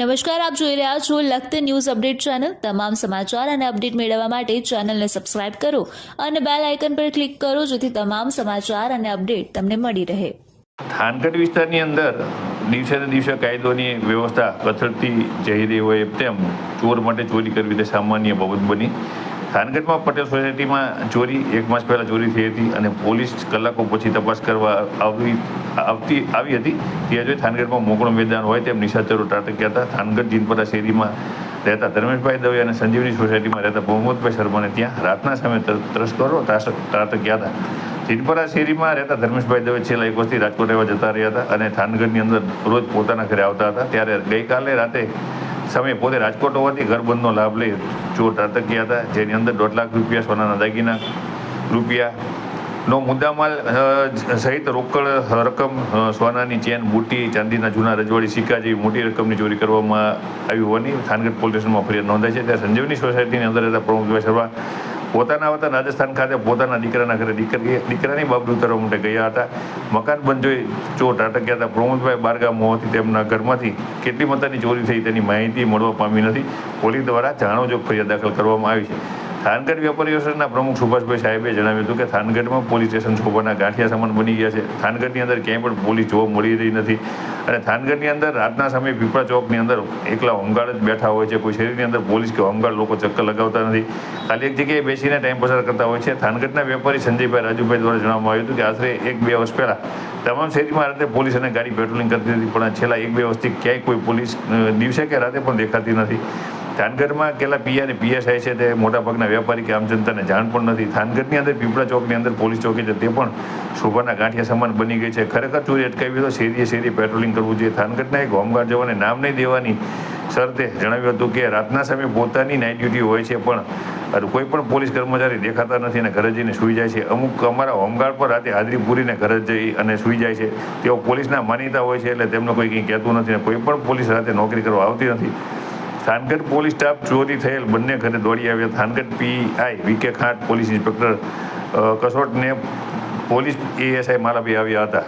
નમસ્કાર, આપ જોઈ રહ્યા છો લખત ન્યૂઝ અપડેટ ચેનલ. તમામ સમાચાર અને અપડેટ મેળવવા માટે ચેનલને સબસ્ક્રાઇબ કરો અને બેલ આઇકન પર ક્લિક કરો જેથી તમામ સમાચાર અને અપડેટ તમને મળી રહે. થાનગઢ વિસ્તારની અંદર દિવસે ને દિવસે કાયદોની વ્યવસ્થા કથળતી જઈ રહી હોય તેમ ચોર માટે ચોરી કરવી તે સામાન્ય બાબત બની. થાનગઢમાં પટેલ સોસાયટીમાં ચોરી, એક માસ પહેલાં ચોરી થઈ હતી અને પોલીસ કલાકો પછી તપાસ કરવા આવી આવતી, આવી હતી. ત્યાં જોઈ થાનગઢમાં મોકળું મેદાન હોય તેમ નિશાચરો ત્રાટક્યા હતા. થાનગઢ જીનપરા શેરીમાં રહેતા ધર્મેશભાઈ દવે અને સંજીવની સોસાયટીમાં રહેતા મોહમ્મદભાઈ શર્માને ત્યાં રાતના સમયે ત્રસ્તરો ત્રાટક્યા હતા. જીનપરા શેરીમાં રહેતા ધર્મેશભાઈ દવે છેલ્લા એક વર્ષથી રાજકોટ રહેવા જતા રહ્યા હતા અને થાનગઢની અંદર રોજ પોતાના ઘરે આવતા હતા. ત્યારે ગઈકાલે રાતે સમયે પોતે રાજકોટ હોવાથી ઘર બંધનો લાભ લઈ ચોર ત્રાટક્યા હતા, જેની અંદર દોઢ લાખ રૂપિયા સોનાના દાગીના, રૂપિયા. નો મુદ્દામાલ સહિત રોકડ રકમ સોનાની ચેન, બુટી, ચાંદીના જૂના રજવાડી, સિક્કા જેવી મોટી રકમની ચોરી કરવામાં આવી હોવાની થાનગઢ પોલીસ સ્ટેશનમાં ફરિયાદ નોંધાઈ છે. ત્યારે સંજીવની સોસાયટીની અંદર રહેતા પ્રમુખભાઈ શર્મા પોતાના વતન રાજસ્થાન ખાતે પોતાના દીકરાના ઘરે દીકરી દીકરાની બાબત ઉતારવા માટે ગયા હતા. મકાન બંધ જોઈ ચોર ત્રાટક્યા હતા. પ્રમોદભાઈ બારગામ હોવાથી તેમના ઘરમાંથી કેટલી મતાની ચોરી થઈ તેની માહિતી મળવા પામી નથી. પોલીસ દ્વારા જાણોજોગ ફરિયાદ દાખલ કરવામાં આવી છે. થાનગઢ વેપારી એસોસિએશનના પ્રમુખ સુભાષભાઈ સાહેબે જણાવ્યું હતું કે થાનગઢમાં પોલીસ સ્ટેશન શોભાના ગાંઠિયા સમાન બની ગયા છે. થાનગઢની અંદર ક્યાંય પણ પોલીસ જોવા મળી રહી નથી અને થાનગઢની અંદર રાતના સમયે પીપળા ચોકની અંદર એકલા હોમગાર્ડ જ બેઠા હોય છે. કોઈ શરીરની અંદર પોલીસ કે હોમગાર્ડ લોકો ચક્કર લગાવતા નથી. ખાલી એક જગ્યાએ બેસીને ટાઈમ પસાર કરતા હોય છે. થાનગઢના વેપારી સંજયભાઈ રાજુભાઈ દ્વારા જણાવવામાં આવ્યું હતું કે આશરે એક બે વર્ષ પહેલાં તમામ શેરીમાં રાતે પોલીસ અને ગાડી પેટ્રોલિંગ કરતી હતી, પણ છેલ્લા એક બે વર્ષથી ક્યાંય કોઈ પોલીસ દિવસે કે રાતે પણ દેખાતી નથી. થાનગઢમાં કેટલા પીઆઈ અને પીએસઆઈ છે તે મોટાભાગના વેપારી કે આમ જનતાને જાણ પણ નથી. થાનગઢની અંદર પીપળા ચોકની અંદર પોલીસ ચોકી છે તે પણ શોભાના ગાંઠિયા સમાન બની ગઈ છે. ખરેખર ચોરી અટકાવી તો શેરીએ શેરી પેટ્રોલિંગ કરવું જોઈએ. થાનગઢના એક હોમગાર્ડ જવાને નામ નહીં દેવાની શરતે જણાવ્યું હતું કે રાતના સમયે પોતાની નાઇટ ડ્યુટી હોય છે પણ કોઈ પણ પોલીસ કર્મચારી દેખાતા નથી અને ઘરે જઈને સૂઈ જાય છે. અમુક અમારા હોમગાર્ડ પર રાતે હાજરી પૂરીને ઘરે જઈ અને સૂઈ જાય છે. તેઓ પોલીસના માનીતા હોય છે એટલે તેમને કોઈ કંઈ કહેતું નથી અને કોઈ પણ પોલીસ રાતે નોકરી કરવા આવતી નથી. થાનગઢ પોલીસ સ્ટાફ ચોરી થયેલ બંને ઘરે દોડી આવ્યા. Thangadh PI VK Khant police inspector કસોટને police ASI Malabhai આવ્યા હતા.